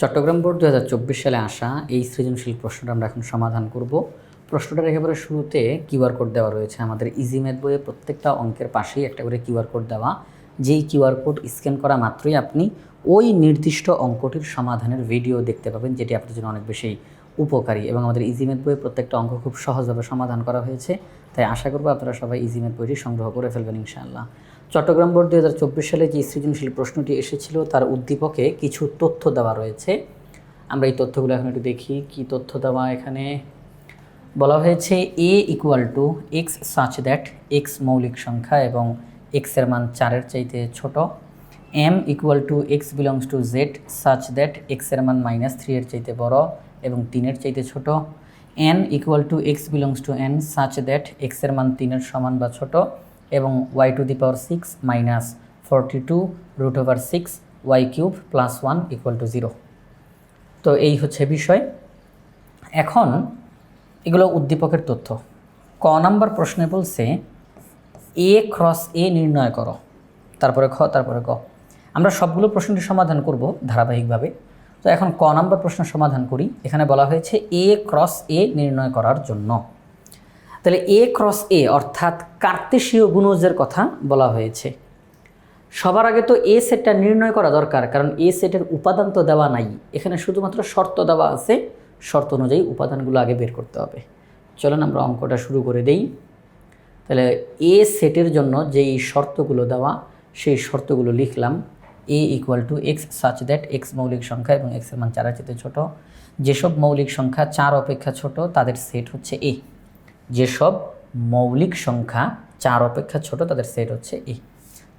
Chittagong board দু হাজার চব্বিশ সালে আসা এই সৃজনশীল প্রশ্নটা আমরা এখন সমাধান করব। প্রশ্নটার একেবারে শুরুতে কিউআর কোড দেওয়া রয়েছে আমাদের ইজি ম্যাথ বইয়ে প্রত্যেকটা অঙ্কের পাশেই একটা করে কিউআর কোড দেওয়া। যেই কিউআর কোড স্ক্যান করা মাত্রই আপনি ওই নির্দিষ্ট অঙ্কটির সমাধানের ভিডিও দেখতে পাবেন, যেটি আপনার জন্য অনেক বেশি উপকারী এবং আমাদের ইজি ম্যাথ বইয়ে প্রত্যেকটা অঙ্ক খুব সহজভাবে সমাধান করা হয়েছে। তাই আশা করব আপনারা সবাই ইজি ম্যাথ বইটি সংগ্রহ করে ফেলবেন ইনশাআল্লাহ। চট্টগ্রাম বোর্ড দু হাজার চব্বিশ সালে যে সৃজনশীল প্রশ্নটি এসেছিল, তার উদ্দীপকে কিছু তথ্য দেওয়া রয়েছে। আমরা এই তথ্যগুলো এখন একটু দেখি, কি তথ্য দেওয়া এখানে? বলা হয়েছে A equal to X such that X মৌলিক সংখ্যা এবং এক্সের মান চারের চাইতে ছোট। M equal to X belongs to Z such that এক্সের মান মাইনাস থ্রি এর চাইতে বড় এবং তিনের চাইতে ছোট। N equal to X belongs to N such that এক্সের মান তিনের সমান বা ছোট। এবং Y to the power six minus forty two root over six Y cube plus one equal to zero তো এই হচ্ছে বিষয়। এখন এগুলো উদ্দীপকের তথ্য। ক নাম্বার প্রশ্নে বলছে, এ ক্রস এ নির্ণয় করো। তারপরে খ, তারপরে ক আমরা সবগুলো প্রশ্নটি সমাধান করব ধারাবাহিকভাবে। তো এখন ক নাম্বার প্রশ্ন সমাধান করি। এখানে বলা হয়েছে, এ ক্রস এ নির্ণয় করার জন্য। তাহলে এ ক্রস এ অর্থাৎ কার্তেশীয় গুণজের কথা বলা হয়েছে। সবার আগে তো এ সেটটা নির্ণয় করা দরকার, কারণ এ সেটের উপাদান তো দেওয়া নাই। এখানে শুধুমাত্র শর্ত দেওয়া আছে, শর্ত অনুযায়ী উপাদানগুলো আগে বের করতে হবে। চলেন আমরা অঙ্কটা শুরু করে দেই। তাহলে এ সেটের জন্য যেই শর্তগুলো দেওয়া, সেই শর্তগুলো লিখলাম। A equal to X such that X মৌলিক সংখ্যা এবং এক্সের মান চারের চেয়ে ছোটো। যেসব মৌলিক সংখ্যা চার অপেক্ষা ছোট, তাদের সেট হচ্ছে এ যেসব মৌলিক সংখ্যা চার অপেক্ষা ছোট, তাদের সেট হচ্ছে এ।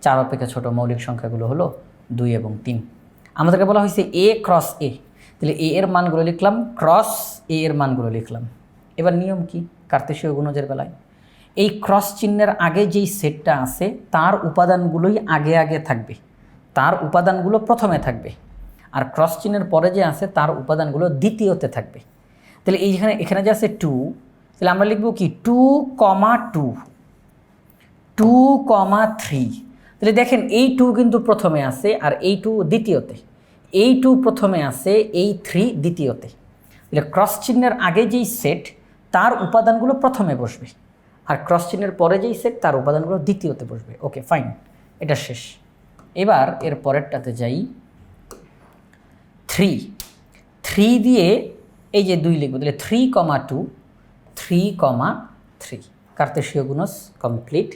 চার অপেক্ষা ছোট মৌলিক সংখ্যাগুলো হলো দুই এবং তিন। আমাদেরকে বলা হয়েছে এ ক্রস এ। তাহলে এ এর মানগুলো লিখলাম, ক্রস এ এর মানগুলো লিখলাম। এবার নিয়ম কি? কার্তেশীয় গুণজের বেলায়। এই ক্রস চিহ্নের আগে যেই সেটটা আছে, তার উপাদানগুলোই আগে আগে থাকবে। তার উপাদানগুলো প্রথমে থাকবে। আর ক্রস চিহ্নের পরে যে আছে, তার উপাদানগুলো দ্বিতীয়তে থাকবে। তাহলে এইখানে, এখানে যে আছে টু তাহলে আমরা লিখব কি? Two comma two two comma three তাহলে দেখেন এই টু কিন্তু প্রথমে আছে আর এই টু দ্বিতীয়তে। এই টু প্রথমে আছে, এই থ্রি দ্বিতীয়তে। তাহলে ক্রস চিহ্নের আগে যেই সেট তার উপাদানগুলো প্রথমে বসবে। আর ক্রস চিহ্নের পরে যেই সেট তার উপাদানগুলো দ্বিতীয়তে বসবে। ওকে ফাইন এটা শেষ। এবার এর পরেরটাতে যাই। থ্রি থ্রি দিয়ে এই যে দুই লিখব, তাহলে three comma two three comma three কার্তেশীয় গুণস কমপ্লিট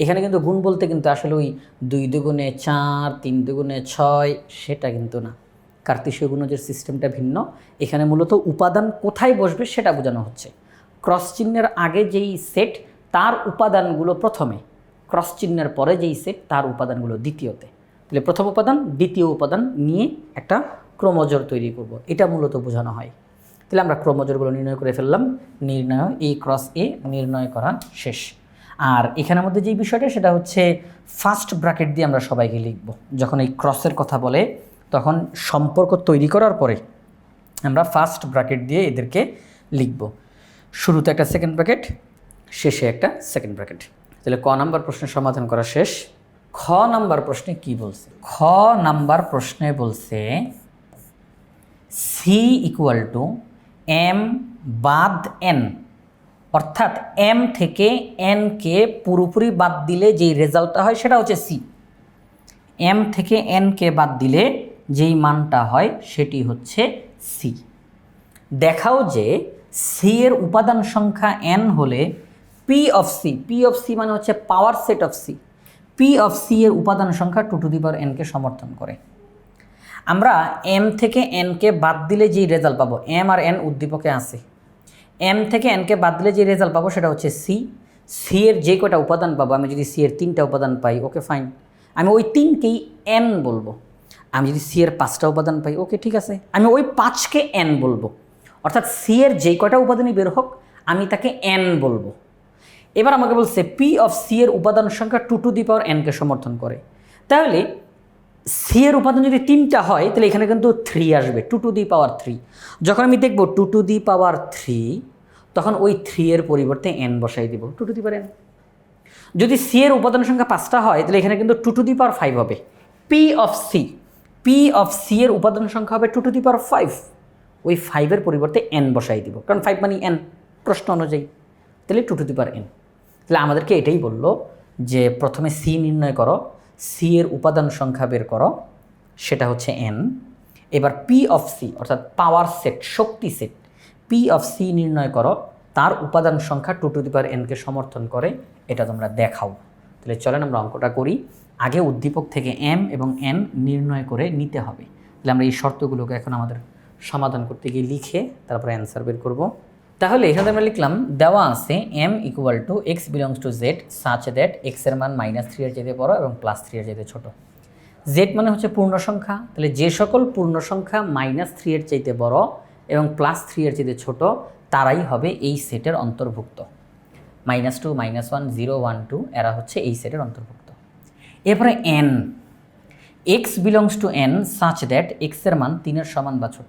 এখানে কিন্তু গুণ বলতে কিন্তু আসলে ওই দুই দুগুণে চার, তিন দুগুণে ছয়, সেটা কিন্তু না। কার্তেশীয় গুণজের সিস্টেমটা ভিন্ন। এখানে মূলত উপাদান কোথায় বসবে সেটা বোঝানো হচ্ছে। ক্রস চিহ্নের আগে যেই সেট তার উপাদানগুলো প্রথমে। ক্রস চিহ্নের পরে যেই সেট তার উপাদানগুলো দ্বিতীয়তে। তাহলে প্রথম উপাদান, দ্বিতীয় উপাদান নিয়ে একটা ক্রমজোর তৈরি করব। এটা মূলত বোঝানো হয়। তাহলে আমরা ক্রমজোরগুলো নির্ণয় করে ফেললাম। নির্ণয় এ ক্রস এ নির্ণয় করা শেষ। আর এখানের মধ্যে যেই বিষয়টা, সেটা হচ্ছে ফার্স্ট ব্র্যাকেট দিয়ে আমরা সবাইকে লিখব। যখন এই ক্রসের কথা বলে, তখন সম্পর্ক তৈরি করার পরে আমরা ফার্স্ট ব্র্যাকেট দিয়ে এদেরকে লিখব। শুরুতে একটা সেকেন্ড ব্র্যাকেট শেষে একটা সেকেন্ড ব্র্যাকেট তাহলে ক নাম্বার প্রশ্নের সমাধান করা শেষ। খ নাম্বার প্রশ্নে কি বলছে? খ নাম্বার প্রশ্নে বলছে সি ইকুয়াল টু এম বাদ এন। অর্থাৎ এম থেকে এনকে পুরোপুরি বাদ দিলে যেই রেজাল্টটা হয় সেটা হচ্ছে সি। এম থেকে এনকে বাদ দিলে যেই মানটা হয় সেটি হচ্ছে সি। দেখাও যে সি এর উপাদান সংখ্যা এন হলে P of C, P of C মানে হচ্ছে power set of C. P of C এর উপাদান সংখ্যা টু টু দি পাওয়ার এনকে সমর্থন করে। আমরা এম থেকে এনকে বাদ দিলে যেই রেজাল্ট পাবো এম আর এন উদ্দীপকে আছে। এম থেকে এনকে বাদ দিলে যে রেজাল্ট পাবো সেটা হচ্ছে সি সি এর যে কটা উপাদান পাবো, আমি যদি সি এর তিনটা উপাদান পাই ওকে ফাইন আমি ওই তিনকেই এন বলব। আমি যদি সি এর পাঁচটা উপাদান পাই ওকে ঠিক আছে। আমি ওই পাঁচকে এন বলব। অর্থাৎ সি এর যে কটা উপাদানই বের হোক, আমি তাকে এন বলব। এবার আমাকে বলছে পি অফ সি এর উপাদান সংখ্যা টু টু দি পাওয়ার এনকে সমর্থন করে। তাহলে সি এর উপাদান যদি তিনটা হয়, তাহলে এখানে কিন্তু থ্রি আসবে two to the power three যখন আমি দেখব two to the power three তখন ওই থ্রি এর পরিবর্তে এন বসাই দিব। Two to the power N যদি সি এর উপাদান সংখ্যা পাঁচটা হয়, তাহলে এখানে কিন্তু two to the power five হবে। P of C P of C এর উপাদান সংখ্যা হবে two to the power five ওই ফাইভের পরিবর্তে এন বসাই দিব, কারণ ফাইভ মানে এন প্রশ্ন অনুযায়ী। তাহলে two to the power N তাহলে আমাদেরকে এটাই বলল যে প্রথমে সি নির্ণয় করো সি এর উপাদান সংখ্যা বের করো, সেটা হচ্ছে এন এবার পি অফ সি অর্থাৎ পাওয়ার সেট শক্তি সেট পি অফ সি নির্ণয় করো, তার উপাদান সংখ্যা টু টু দি এনকে সমর্থন করে, এটা তোমরা দেখাও। তাহলে চলেন আমরা অঙ্কটা করি। আগে উদ্দীপক থেকে এম এবং এন নির্ণয় করে নিতে হবে। তাহলে আমরা এই শর্তগুলোকে এখন আমাদের সমাধান করতে গিয়ে লিখে তারপরে অ্যান্সার বের করব। তাহলে এখানে আমরা লিখলাম, দেওয়া আছে M equal to X belongs to Z such that এক্সের মান মাইনাস থ্রি এর যেতে বড় এবং প্লাস থ্রি এর যেতে ছোটো। জেড মানে হচ্ছে পূর্ণ সংখ্যা, তাহলে যে সকল পূর্ণ সংখ্যা মাইনাস থ্রি এর চাইতে বড় এবং প্লাস থ্রি এর চাইতে ছোট, তারাই হবে এই সেটের অন্তর্ভুক্ত। Minus two minus one zero one two এরা হচ্ছে এই সেটের অন্তর্ভুক্ত। এরপরে N X belongs to N such that এক্সের মান তিনের সমান বা ছোট।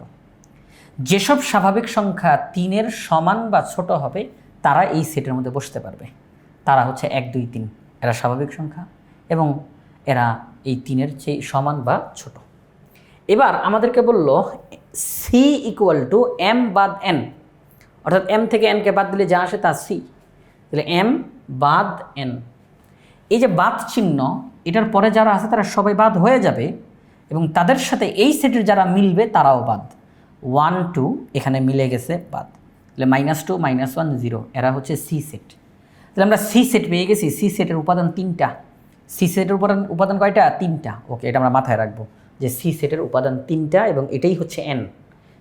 যেসব স্বাভাবিক সংখ্যা তিনের সমান বা ছোট হবে, তারা এই সেটের মধ্যে বসতে পারবে। তারা হচ্ছে এক, দুই, তিন। এরা স্বাভাবিক সংখ্যা এবং এরা এই তিনের চেয়ে সমান বা ছোট। এবার আমাদেরকে বলল সি ইকুয়াল টু এম বাদ এন অর্থাৎ এম থেকে এনকে বাদ দিলে যা আসে তা সি তাহলে এম বাদ এন এই যে বাদ চিহ্ন, এটার পরে যারা আছে তারা সবাই বাদ হয়ে যাবে এবং তাদের সাথে এই সেটের যারা মিলবে তারাও বাদ। ওয়ান টু এখানে মিলে গেছে বাদ। তাহলে minus two minus one zero এরা হচ্ছে সি সেট তাহলে আমরা সি সেট পেয়ে গেছি। সি সেটের উপাদান তিনটা। সি সেটের উপাদান উপাদান কয়টা? তিনটা। ওকে এটা আমরা মাথায় রাখব যে সি সেটের উপাদান তিনটা এবং এটাই হচ্ছে এন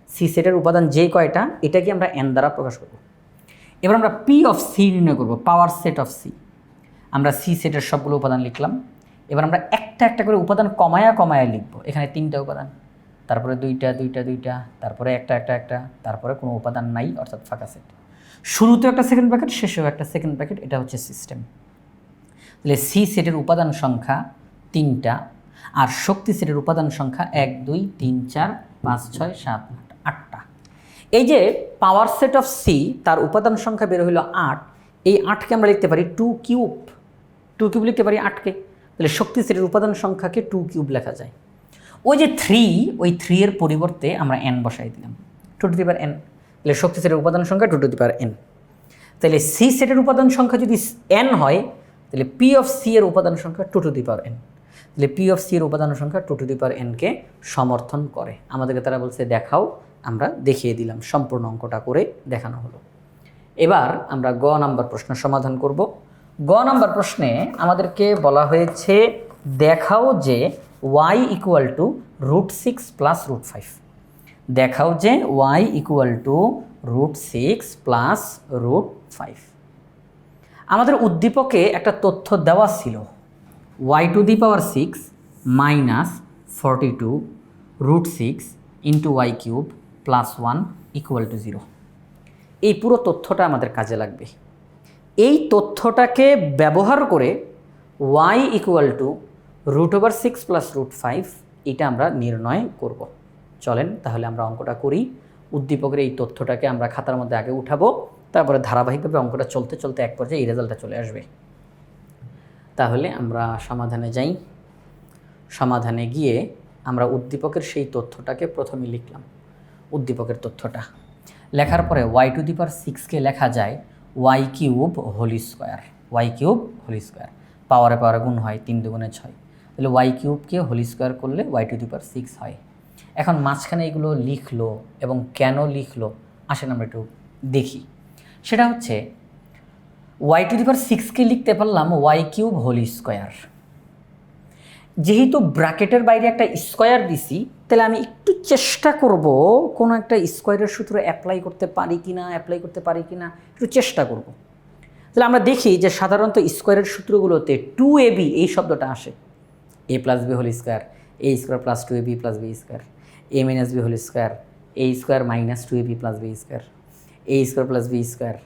সি সেটের উপাদান যে কয়টা? এটাকে আমরা এন দ্বারা প্রকাশ করব। এবার আমরা পি অফ সি নির্ণয় করব পাওয়ার সেট অফ সি আমরা সি সেটের সবগুলো উপাদান লিখলাম। এবার আমরা একটা একটা করে উপাদান কমায়া কমায়া লিখব। এখানে তিনটা উপাদান। তারপরে দুইটা দুইটা দুইটা, তারপরে একটা একটা একটা, তারপরে কোনো উপাদান নাই, অর্থাৎ ফাঁকা সেট। শুরুতেও একটা সেকেন্ড ব্র্যাকেট শেষেও একটা সেকেন্ড ব্র্যাকেট এটা হচ্ছে সিস্টেম তাহলে সি সেটের উপাদান সংখ্যা তিনটা, আর শক্তি সেটের উপাদান সংখ্যা এক, দুই, তিন, চার, পাঁচ, ছয়, সাত, আট, আটটা। এই যে পাওয়ার সেট অফ সি তার উপাদান সংখ্যা বের হইল আট, এই আটকে আমরা লিখতে পারি টু কিউব টু কিউব লিখতে পারি আটকে। তাহলে শক্তি সেটের উপাদান সংখ্যাকে টু কিউব লেখা যায়। ওই যে থ্রি ওই থ্রি এর পরিবর্তে আমরা এন বসাই দিলাম। Two to the power n তাহলে শক্তি সেটের উপাদান সংখ্যা two to the power n তাহলে সি সেটের উপাদান সংখ্যা যদি এন হয়, তাহলে পি অফ সি এর উপাদান সংখ্যা two to the power n তাহলে পি অফ সি এর উপাদান সংখ্যা টু টু দি পাওয়ার এনকে সমর্থন করে। আমাদেরকে তারা বলছে, দেখাও, আমরা দেখিয়ে দিলাম। সম্পূর্ণ অঙ্কটা করে দেখানো হলো। এবার আমরা গ নাম্বার প্রশ্ন সমাধান করব। গ নাম্বার প্রশ্নে আমাদেরকে বলা হয়েছে, দেখাও যে y equal to root six plus root five দেখাও যে y equal to root six plus root five আমাদের উদ্দীপকে একটা তথ্য দেওয়া ছিল y to the power six minus forty two root six into y cube plus one equal to zero এই পুরো তথ্যটা আমাদের কাজে লাগবে। এই তথ্যটাকে ব্যবহার করে y equal to root over six plus root five এটা আমরা নির্ণয় করব। চলেন তাহলে আমরা অঙ্কটা করি। উদ্দীপকের এই তথ্যটাকে আমরা খাতার মধ্যে আগে উঠাবো, তারপরে ধারাবাহিকভাবে অঙ্কটা চলতে চলতে এক পর্যায়ে এই রেজাল্টটা চলে আসবে। তাহলে আমরা সমাধানে যাই। সমাধানে গিয়ে আমরা উদ্দীপকের সেই তথ্যটাকে প্রথমে লিখলাম। উদ্দীপকের তথ্যটা। লেখার পরে ওয়াই টু দি পার সিক্সকে লেখা যায় y cube whole square y cube whole square পাওয়ারে পাওয়ারে গুণ হয় তিন দুগুণে ছয়। তাহলে ওয়াই কিউবকে হোলি স্কোয়ার করলে y to the power six হয়। এখন মাঝখানে এগুলো লিখলো এবং কেন লিখলো, আসেন আমরা একটু দেখি। সেটা হচ্ছে ওয়াই টু দি পার সিক্সকে লিখতে পারলাম ওয়াই কিউব হোলি স্কোয়ার যেহেতু ব্র্যাকেটের বাইরে একটা স্কোয়ার দিছি, তাহলে আমি একটু চেষ্টা করব কোনো একটা স্কোয়ারের সূত্র অ্যাপ্লাই করতে পারি কি না অ্যাপ্লাই করতে পারি কি না একটু চেষ্টা করব। তাহলে আমরা দেখি যে সাধারণত স্কোয়ারের সূত্রগুলোতে টু এ বি এই শব্দটা আসে। A plus b whole square a square plus two a b plus b square a minus b whole square a square minus two a b plus b square a square plus b square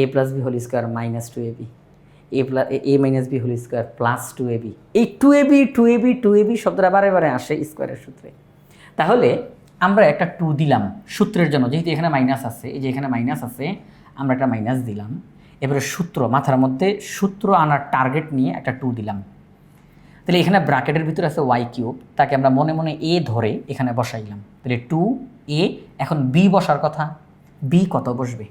a plus b whole square minus two a b a plus a minus b whole square plus two a b এই two a b two a b two a b শব্দটা বারে বারে আসে স্কোয়ারের সূত্রে। তাহলে আমরা একটা টু দিলাম সূত্রের জন্য, যেহেতু এখানে মাইনাস আছে, এই যে এখানে মাইনাস আছে, আমরা একটা মাইনাস দিলাম। এবারে সূত্র, মাথার মধ্যে সূত্র আনার টার্গেট নিয়ে একটা টু দিলাম। তাহলে এখানে ব্র্যাকেটের ভিতরে আছে ওয়াই কিউব তাকে আমরা মনে মনে এ ধরে এখানে বসাইলাম। তাহলে টু এ এখন বি বসার কথা। বি কত বসবে?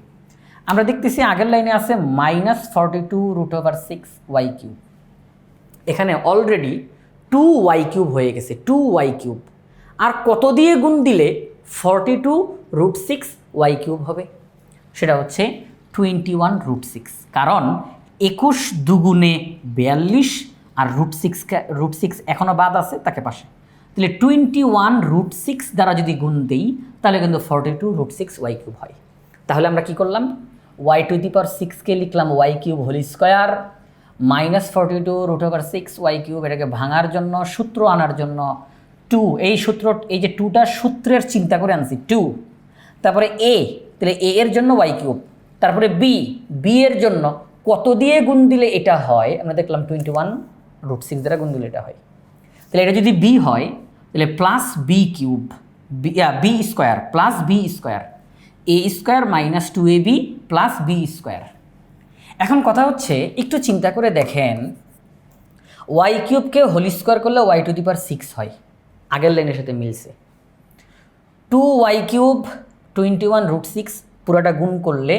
আমরা দেখতেছি আগের লাইনে আছে minus forty two root over six y cube এখানে অলরেডি টু ওয়াই কিউব হয়ে গেছে টু ওয়াই কিউব আর কত দিয়ে গুণ দিলে forty two root six y cube হবে? সেটা হচ্ছে টোয়েন্টি ওয়ান রুট সিক্স কারণ একুশ দুগুণে বিয়াল্লিশ আর রুট সিক্স রুট সিক্স এখনও বাদ আছে, তাকে পাশে। তাহলে টোয়েন্টি ওয়ান রুট সিক্স দ্বারা যদি গুণ দিই, তাহলে কিন্তু forty two root six y cube হয়। তাহলে আমরা কি করলাম? ওয়াই টু দি পাওয়ার সিক্সকে লিখলাম y cube whole square minus forty two root over six y cube এটাকে ভাঙার জন্য, সূত্র আনার জন্য টু এই সূত্র, এই যে টুটা সূত্রের চিন্তা করে আনছি টু তারপরে এ তাহলে এ এর জন্য ওয়াই কিউব তারপরে বি বি এর জন্য কত দিয়ে গুণ দিলে এটা হয়? আমরা দেখলাম টোয়েন্টি ওয়ান রুট সিক্স দ্বারা গুণ দিলে এটা হয়। তাহলে এটা যদি বি হয়, তাহলে plus b cube b square plus b square a square minus two a b plus b square এখন কথা হচ্ছে, একটু চিন্তা করে দেখেন ওয়াই কিউবকে হোল স্কোয়ার করলে y to the power six হয়। আগের লাইনের সাথে মিলছে। Two y cube twenty one root six পুরোটা গুণ করলে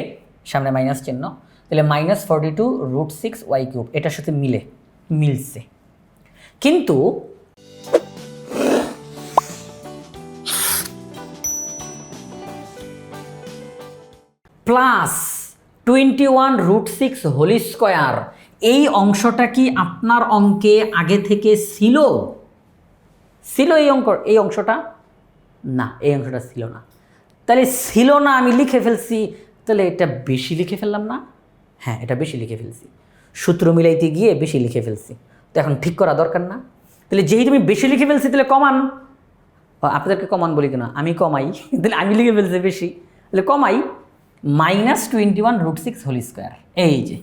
সামনে মাইনাস চিহ্ন, তাহলে minus forty two root six y cube এটার সাথে মিলে। মিলছে। কিন্তু plus twenty one root six whole square, এই অংশটা কি আপনার অঙ্কে আগে থেকে ছিল? ছিল এই অঙ্ক, এই অংশটা? না, এই অংশটা ছিল না। তাহলে ছিল না, আমি লিখে ফেলছি। তাহলে এটা বেশি লিখে ফেললাম না? হ্যাঁ এটা বেশি লিখে ফেলছি। সূত্র মিলাইতে গিয়ে বেশি লিখে ফেলছি। তো এখন ঠিক করা দরকার না। তাহলে যেহেতু আমি বেশি লিখে ফেলছি, তাহলে কমান। আপনাদেরকে কমান বলি কেন? আমি কমাই। তাহলে আমি লিখে ফেলছি বেশি। তাহলে কমাই। Minus twenty one root six whole square এই যে।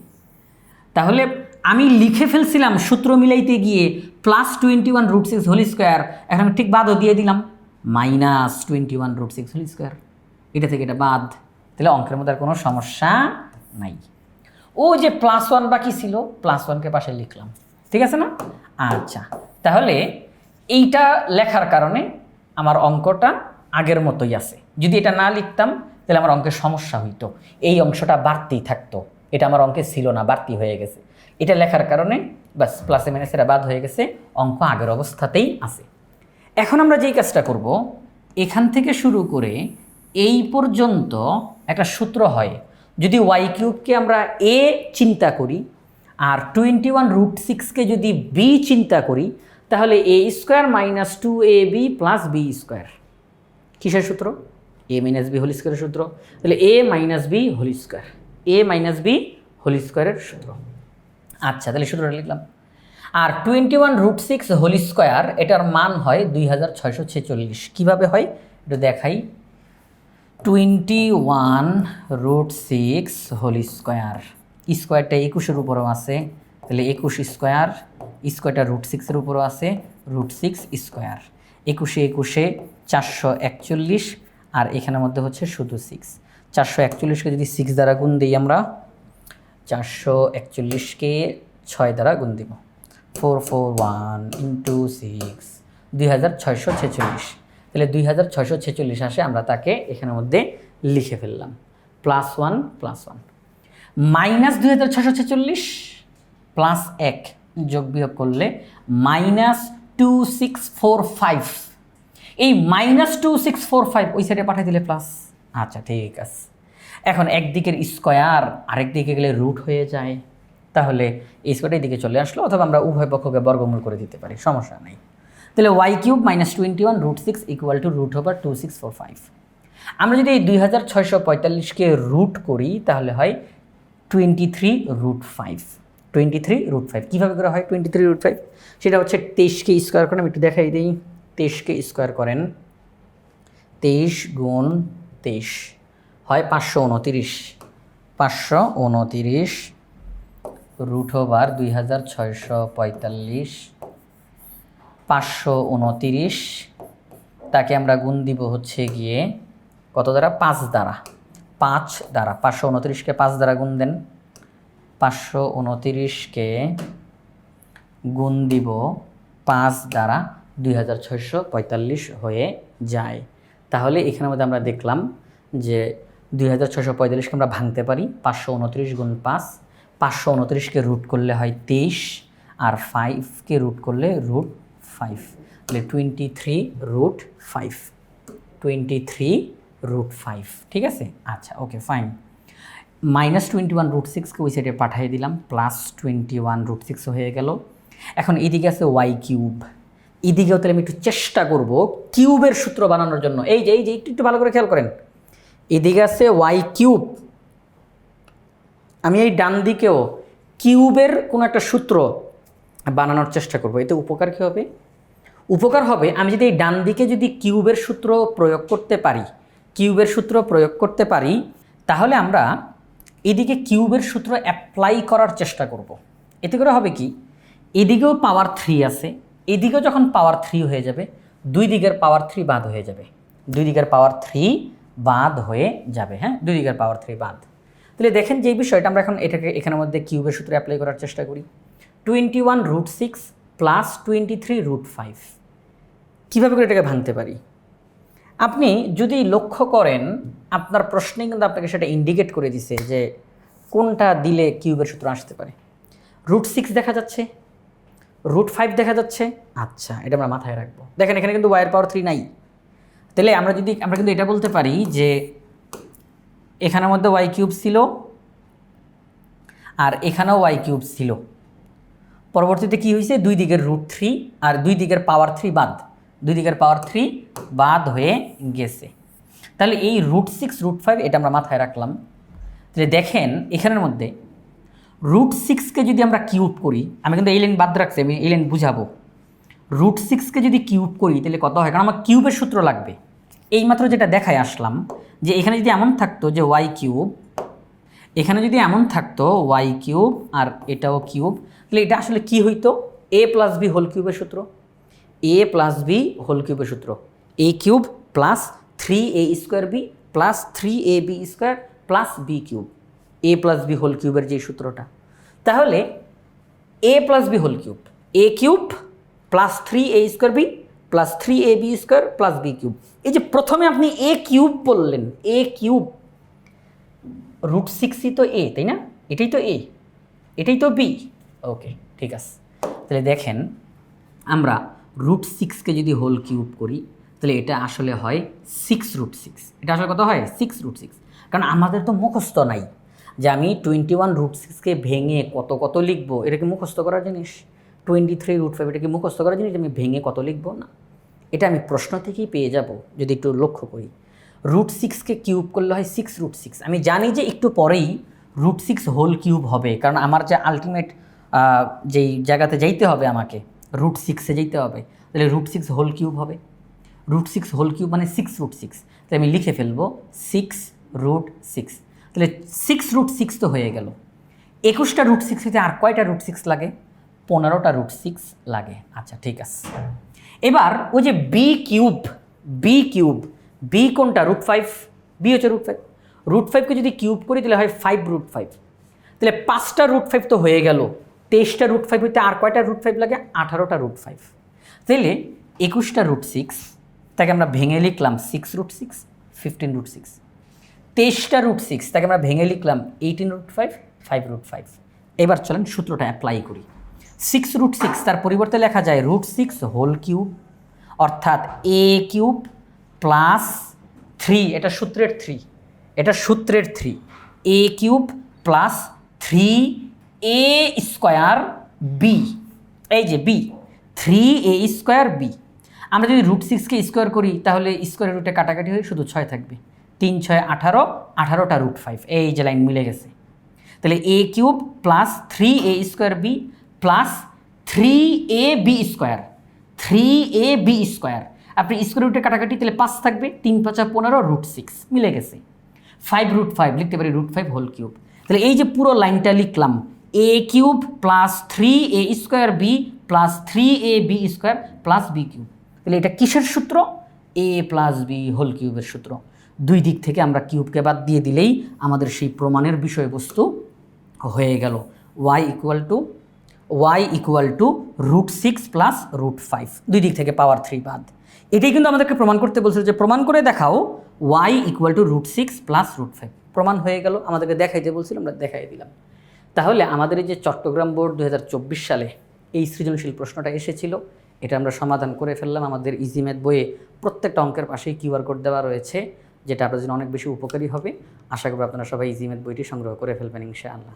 তাহলে আমি লিখে ফেলছিলাম, সূত্র মিলাইতে গিয়ে plus twenty one root six whole square এখন আমি ঠিক বাদও দিয়ে দিলাম। Minus twenty one root six whole square এটা থেকে এটা বাদ। তাহলে অঙ্কের মধ্যে আর কোনো সমস্যা নাই। ও যে প্লাস ওয়ান বাকি ছিল প্লাস ওয়ানকে পাশে লিখলাম। ঠিক আছে না? আচ্ছা তাহলে এইটা লেখার কারণে আমার অঙ্কটা আগের মতোই আছে। যদি এটা না লিখতাম, তাহলে আমার অঙ্কের সমস্যা হইতো। এই অংশটা বাড়তেই থাকতো। এটা আমার অঙ্কে ছিল না, বাড়তি হয়ে গেছে। এটা লেখার কারণে বাস প্লাসে মাইনাসেরা বাদ হয়ে গেছে। অঙ্ক আগের অবস্থাতেই আছে। এখন আমরা যেই কাজটা করব, এখান থেকে শুরু করে এই পর্যন্ত একটা সূত্র হয়। যদি ওয়াই কিউবকে আমরা এ চিন্তা করি, আর টোয়েন্টি ওয়ান রুট সিক্সকে যদি বি চিন্তা করি, তাহলে a square minus two a b plus b square কিসের সূত্র? এ মাইনাস বি হোল স্কোয়ারের সূত্র। তাহলে a minus b whole square a minus b whole স্কোয়ারের সূত্র। আচ্ছা তাহলে সূত্রটা লিখলাম। আর twenty one root six whole square এটার মান হয় দুই হাজার ছয়শো ছেচল্লিশ। কীভাবে হয়? এটা দেখাই। Twenty one root six whole square স্কোয়ারটা একুশের উপরেও আছে, তাহলে একুশ স্কোয়ার স্কোয়ারটা রুট সিক্সের উপরেও আছে রুট সিক্স স্কোয়ার একুশে একুশে চারশো একচল্লিশ আর এখানের মধ্যে হচ্ছে শুধু সিক্স চারশো একচল্লিশকে যদি সিক্স দ্বারা গুণ দিই আমরা, চারশো একচল্লিশকে ছয় দ্বারা গুণ দিব। Four four one into six দুই হাজার ছয়শো ছেচল্লিশ। তাহলে দুই হাজার ছয়শো ছেচল্লিশ আসে, আমরা তাকে এখানের মধ্যে লিখে ফেললাম। Plus one plus one. Minus দুই হাজার ছশো ছেচল্লিশ প্লাস এক যোগ বিয়োগ করলে minus two six four five. এই minus two six four five ওই সাইডে পাঠিয়ে দিলে প্লাস। আচ্ছা ঠিক আছে। এখন একদিকের স্কোয়ার আরেক দিকে গেলে রুট হয়ে যায়। তাহলে এই স্কোয়ারটা দিকে চলে আসলো, অথবা আমরা উভয় পক্ষকে বর্গমূল করে দিতে পারি, সমস্যা নেই। তাহলে y cube minus twenty one root six equal to root over two six four five আমরা যদি এই দুই হাজার ছয়শো পঁয়তাল্লিশকে রুট করি, তাহলে হয় twenty three root five twenty three root five কীভাবে করা হয় টোয়েন্টি থ্রি রুট ফাইভ সেটা হচ্ছে তেইশকে স্কোয়ার করেন, আমি একটু দেখাই দিই। তেইশকে স্কোয়ার করেন। তেইশ গুণ তেইশ হয় পাঁচশো উনতিরিশ। পাঁচশো উনতিরিশ রুট ওভার দুই হাজার ছয়শো পঁয়তাল্লিশ পাঁচশো উনতিরিশ। তাকে আমরা গুণ দিব হচ্ছে গিয়ে কত দ্বারা? পাঁচ দ্বারা। পাঁচ দ্বারা। পাঁচশো উনতিরিশকে পাঁচ দ্বারা গুণ দেন। পাঁচশো উনতিরিশকে গুণ দিব পাঁচ দ্বারা দুই হাজার ছয়শো পঁয়তাল্লিশ হয়ে যায়। তাহলে এখানের মধ্যে আমরা দেখলাম যে দুই হাজার ছশো পঁয়তাল্লিশকে আমরা ভাঙতে পারি। পাঁচশো উনত্রিশ গুণ পাঁচ। পাঁচশো উনত্রিশকে রুট করলে হয় তেইশ। আর ফাইভকে রুট করলে রুট ফাইভ তাহলে twenty three root five twenty three root five ঠিক আছে? আচ্ছা okay fine minus twenty one root সিক্সকে ওই সাইডে পাঠিয়ে দিলাম plus twenty one root six হয়ে গেল। এখন এদিকে আছে ওয়াই কিউব এদিকেও তাহলে আমি একটু চেষ্টা করব কিউবের সূত্র বানানোর জন্য। এই যে এই যে, একটু একটু ভালো করে খেয়াল করেন। এদিকে আছে ওয়াই কিউব আমি এই ডান দিকেও কিউবের কোনো একটা সূত্র বানানোর চেষ্টা করব। এতে উপকার কী হবে? উপকার হবে, আমি যদি এই ডান দিকে যদি কিউবের সূত্র প্রয়োগ করতে পারি, কিউবের সূত্র প্রয়োগ করতে পারি, তাহলে আমরা এদিকে কিউবের সূত্র অ্যাপ্লাই করার চেষ্টা করব। এতে করে হবে কি? এদিকেও পাওয়ার থ্রি আছে, এদিকেও যখন পাওয়ার থ্রি হয়ে যাবে, দুই দিকের পাওয়ার থ্রি বাদ হয়ে যাবে। দুই দিকের পাওয়ার থ্রি বাদ হয়ে যাবে হ্যাঁ? দুই দিকের পাওয়ার থ্রি বাদ। তাহলে দেখেন যে বিষয়টা আমরা এখন এটাকে এখানের মধ্যে কিউবের সূত্রে অ্যাপ্লাই করার চেষ্টা করি। Twenty one root six plus twenty three root five কীভাবে করে এটাকে ভাঙতে পারি? আপনি যদি লক্ষ্য করেন, আপনার প্রশ্নে কিন্তু আপনাকে সেটা ইন্ডিকেট করে দিছে যে কোনটা দিলে কিউবের সূত্র আসতে পারে। রুট সিক্স দেখা যাচ্ছে। রুট ফাইভ দেখা যাচ্ছে। আচ্ছা এটা আমরা মাথায় রাখব। দেখেন, এখানে কিন্তু ওয়ার পাওয়ার থ্রি নাই। তাহলে আমরা যদি, আমরা কিন্তু এটা বলতে পারি যে এখানের মধ্যে ওয়াই কিউব ছিল আর এখানেও ওয়াই কিউব ছিল। পরবর্তীতে কি হয়েছে দুই দিকের রুট থ্রি আর দুই দিকের পাওয়ার থ্রি বাদ। দুই দিকের পাওয়ার থ্রি বাদ হয়ে গেছে। তাহলে এই রুট সিক্স রুট ফাইভ এটা আমরা মাথায় রাখলাম তাহলে দেখেন এখানের মধ্যে রুট সিক্সকে যদি আমরা কিউব করি, আমি কিন্তু এই লাইন বাদ রাখছি, আমি এই লাইন বুঝাবো। রুট সিক্সকে যদি কিউব করি, তাহলে কত হয়? কারণ আমার কিউবের সূত্র লাগবে। এইমাত্র যেটা দেখায় আসলাম যে এখানে যদি এমন থাকতো যে ওয়াই কিউব এখানে যদি এমন থাকতো ওয়াই কিউব আর এটাও কিউব তাহলে এটা আসলে কি হইতো? এ প্লাস বি হোল কিউবের সূত্র। এ প্লাস বি হোল কিউবের সূত্র। A cube plus three a square b plus three a b square plus b cube a plus b whole কিউবের যে সূত্রটা। তাহলে a plus b whole cube a cube plus three a square b plus three a b square plus b cube এই যে প্রথমে আপনি এ cube বললেন এ cube root সিক্সই তো এ তাই না? এটাই তো এ এটাই তো বি ওকে ঠিক আছে। তাহলে দেখেন, আমরা রুট সিক্সকে যদি হোল কিউব করি, তাহলে এটা আসলে হয় সিক্স রুট সিক্স এটা আসলে কত হয়? সিক্স রুট সিক্স কারণ আমাদের তো মুখস্থ নাই যে আমি টোয়েন্টি ওয়ান রুট সিক্সকে ভেঙে কত কত লিখব। এটা কি মুখস্থ করার জিনিস? টোয়েন্টি থ্রি রুট ফাইভ এটা কি মুখস্থ করার জিনিস আমি ভেঙে কত লিখব? না। এটা আমি প্রশ্ন থেকেই পেয়ে যাব, যদি একটু লক্ষ্য করি। রুট সিক্সকে কিউব করলে হয় সিক্স রুট সিক্স আমি জানি যে একটু পরেই রুট সিক্স হোল কিউব হবে, কারণ আমার যে আলটিমেট যেই জায়গাতে যাইতে হবে আমাকে রুট সিক্সে যেতে হবে। তাহলে রুট সিক্স হোল কিউব হবে। রুট সিক্স হোল কিউব মানে সিক্স রুট সিক্স তাহলে আমি লিখে ফেলব সিক্স রুট সিক্স তাহলে সিক্স রুট সিক্স তো হয়ে গেল। একুশটা রুট সিক্স হইতে আর কয়টা রুট সিক্স লাগে? পনেরোটা রুট সিক্স লাগে। আচ্ছা ঠিক আছে। এবার ওই যে b cube b cube b কোনটা? রুট ফাইভ বি হচ্ছে রুট ফাইভ রুট ফাইভকে যদি কিউব করি তাহলে হয় ফাইভ রুট ফাইভ তাহলে পাঁচটা রুট ফাইভ তো হয়ে গেল। তেইশটা রুট ফাইভ হইতে আর কয়টা রুট ফাইভ লাগে? আঠারোটা রুট ফাইভ তাহলে একুশটা রুট সিক্স তাকে আমরা ভেঙে লিখলাম six root six fifteen root six তেইশটা রুট সিক্স তাকে আমরা ভেঙে লিখলাম eighteen root five five root five এবার চলেন সূত্রটা অ্যাপ্লাই করি। সিক্স রুট সিক্স তার পরিবর্তে লেখা যায় রুট সিক্স হোল কিউব অর্থাৎ এ কিউব প্লাস থ্রি এটা সূত্রের থ্রি এটা সূত্রের three a cube plus three a square b এই যে b three a square b আমরা যদি রুট সিক্সকে স্কোয়ার করি, তাহলে স্কোয়ারের রুটে কাটাকাটি হয়ে শুধু ছয় থাকবে। তিন, ছয়, আঠারো, আঠারোটা রুট ফাইভ এই যে লাইন মিলে গেছে। তাহলে a cube plus three a square b plus three a b square three a b square আপনি স্কোয়ার রুটে কাটাকাটি, তাহলে পাঁচ থাকবে। তিন, পাঁচা পনেরো রুট সিক্স মিলে গেছে। ফাইভ রুট ফাইভ লিখতে পারি রুট ফাইভ হোল কিউব তাহলে এই যে পুরো লাইনটা লিখলাম a cube plus three a square b plus three a b square plus b cube তাহলে এটা কিসের সূত্র? এ প্লাস বি হোল কিউবের সূত্র। দুই দিক থেকে আমরা কিউবকে বাদ দিয়ে দিলেই আমাদের সেই প্রমাণের বিষয়বস্তু হয়ে গেল। Y equal to y equal to root six plus root five দুই দিক থেকে পাওয়ার থ্রি বাদ। এটাই কিন্তু আমাদেরকে প্রমাণ করতে বলছিল যে প্রমাণ করে দেখাও y equal to root six plus root five প্রমাণ হয়ে গেল, আমাদেরকে দেখাইতে বলছিল, আমরা দেখাই দিলাম। তাহলে আমাদের এই যে চট্টগ্রাম বোর্ড দু হাজার চব্বিশ সালে এই সৃজনশীল প্রশ্নটা এসেছিল। এটা আমরা সমাধান করে ফেললাম। আমাদের ইজি ম্যাথ বইয়ে প্রত্যেকটা অঙ্কের পাশেই কিউআর কোড দেওয়া রয়েছে, যেটা আপনার জন্য অনেক বেশি উপকারী হবে। আশা করি আপনারা সবাই ইজি ম্যাথ বইটি সংগ্রহ করে ফেলবেন ইনশাআল্লাহ।